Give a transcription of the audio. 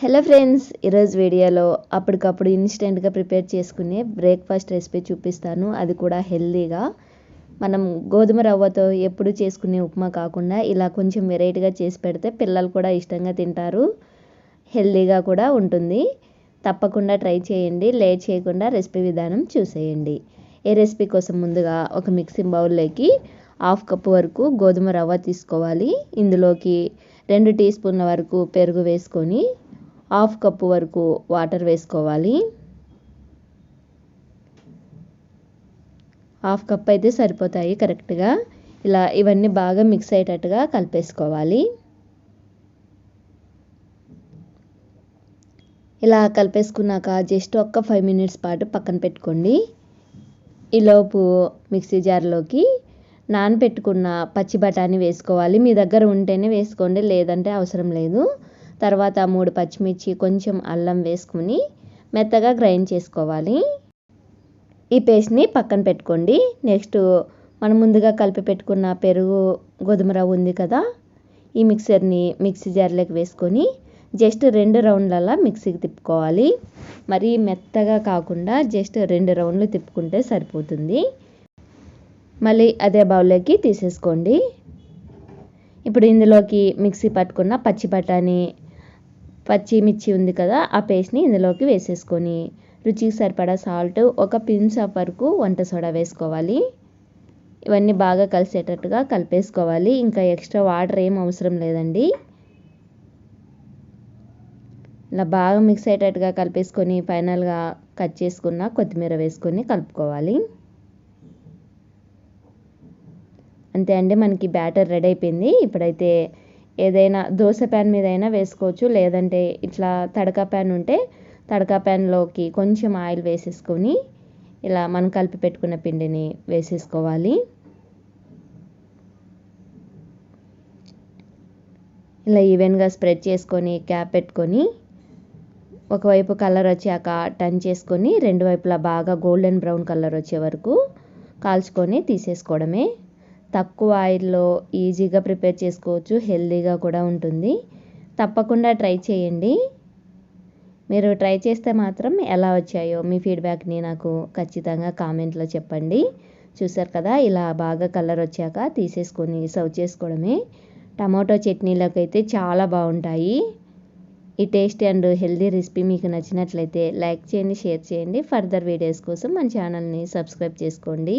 Hello friends ఈరోజు వీడియోలో అప్పటికప్పుడు ఇన్స్టెంట్గా ప్రిపేర్ చేసుకునే బ్రేక్ఫాస్ట్ రెసిపీ చూపిస్తాను. అది కూడా హెల్దీగా. మనం గోధుమ రవ్వతో ఎప్పుడు చేసుకునే ఉప్మా కాకుండా ఇలా కొంచెం వెరైటీగా చేసి పెడితే పిల్లలు కూడా ఇష్టంగా తింటారు. హెల్దీగా కూడా ఉంటుంది. తప్పకుండా ట్రై చేయండి. లేట్ చేయకుండా రెసిపీ విధానం చూసేయండి. ఏ రెసిపీ కోసం ముందుగా ఒక మిక్సింగ్ బౌల్లోకి హాఫ్ కప్ వరకు గోధుమ రవ్వ తీసుకోవాలి. ఇందులోకి రెండు టీ స్పూన్ల వరకు పెరుగు వేసుకొని హాఫ్ కప్పు వరకు వాటర్ వేసుకోవాలి. హాఫ్ కప్ అయితే సరిపోతాయి కరెక్ట్గా. ఇలా ఇవన్నీ బాగా మిక్స్ అయ్యేటట్టుగా కలిపేసుకోవాలి. ఇలా కలిపేసుకున్నాక జస్ట్ ఒక్క ఫైవ్ మినిట్స్ పాటు పక్కన పెట్టుకోండి. ఈలోపు మిక్సీ జార్లోకి నానబెట్టుకున్న పచ్చి బఠానీ వేసుకోవాలి. మీ దగ్గర ఉంటేనే వేసుకోండి లేదంటే అవసరం లేదు. తర్వాత మూడు పచ్చిమిర్చి కొంచెం అల్లం వేసుకుని మెత్తగా గ్రైండ్ చేసుకోవాలి. ఈ పేస్ట్ని పక్కన పెట్టుకోండి. నెక్స్ట్ మనం ముందుగా కలిపి పెట్టుకున్న పెరుగు గోధుమ రవ్వ ఉంది కదా ఈ మిక్సర్ని మిక్సీ జార్లోకి వేసుకొని జస్ట్ రెండు రౌండ్లలా మిక్సీకి తిప్పుకోవాలి. మరీ మెత్తగా కాకుండా జస్ట్ రెండు రౌండ్లు తిప్పుకుంటే సరిపోతుంది. మళ్ళీ అదే బౌల్లోకి తీసేసుకోండి. ఇప్పుడు ఇందులోకి మిక్సీ పట్టుకున్న పచ్చి బఠానీ పచ్చిమిర్చి ఉంది కదా ఆ పేస్ట్ని ఇందులోకి వేసేసుకొని రుచికి సరిపడా సాల్ట్ ఒక పిన్స్ ఆఫ్ వరకు వంట సోడా వేసుకోవాలి. ఇవన్నీ బాగా కలిసేటట్టుగా కలిపేసుకోవాలి. ఇంకా ఎక్స్ట్రా వాటర్ ఏం అవసరం లేదండి. ఇలా బాగా మిక్స్ అయ్యేటట్టుగా కలిపేసుకొని ఫైనల్గా కట్ చేసుకున్న కొత్తిమీర వేసుకొని కలుపుకోవాలి. అంతే అండి మనకి బ్యాటర్ రెడీ అయిపోయింది. ఇప్పుడైతే ఏదైనా దోశ ప్యాన్ మీద అయినా వేసుకోవచ్చు. లేదంటే ఇట్లా తడకా ప్యాన్ ఉంటే తడకా ప్యాన్లోకి కొంచెం ఆయిల్ వేసేసుకొని ఇలా మనం కలిపి పెట్టుకున్న పిండిని వేసేసుకోవాలి. ఇలా ఈవెన్గా స్ప్రెడ్ చేసుకొని క్యాప్ పెట్టుకొని ఒకవైపు కలర్ వచ్చాక టర్న్ చేసుకొని రెండు వైపులా బాగా గోల్డెన్ బ్రౌన్ కలర్ వచ్చే వరకు కాల్చుకొని తీసేసుకోవడమే. తక్కువ ఆయిల్లో ఈజీగా ప్రిపేర్ చేసుకోవచ్చు హెల్తీగా కూడా ఉంటుంది. తప్పకుండా ట్రై చేయండి. మీరు ట్రై చేస్తే మాత్రం ఎలా వచ్చాయో మీ ఫీడ్బ్యాక్ని నాకు ఖచ్చితంగా కామెంట్లో చెప్పండి. చూసారు కదా ఇలా బాగా కలర్ వచ్చాక తీసేసుకొని సర్వ్ చేసుకోవడమే. టమాటో చట్నీలకు అయితే చాలా బాగుంటాయి. ఈ టేస్టీ అండ్ హెల్దీ రెసిపీ మీకు నచ్చినట్లయితే లైక్ చేయండి షేర్ చేయండి. ఫర్దర్ వీడియోస్ కోసం మన ఛానల్ని సబ్స్క్రైబ్ చేసుకోండి.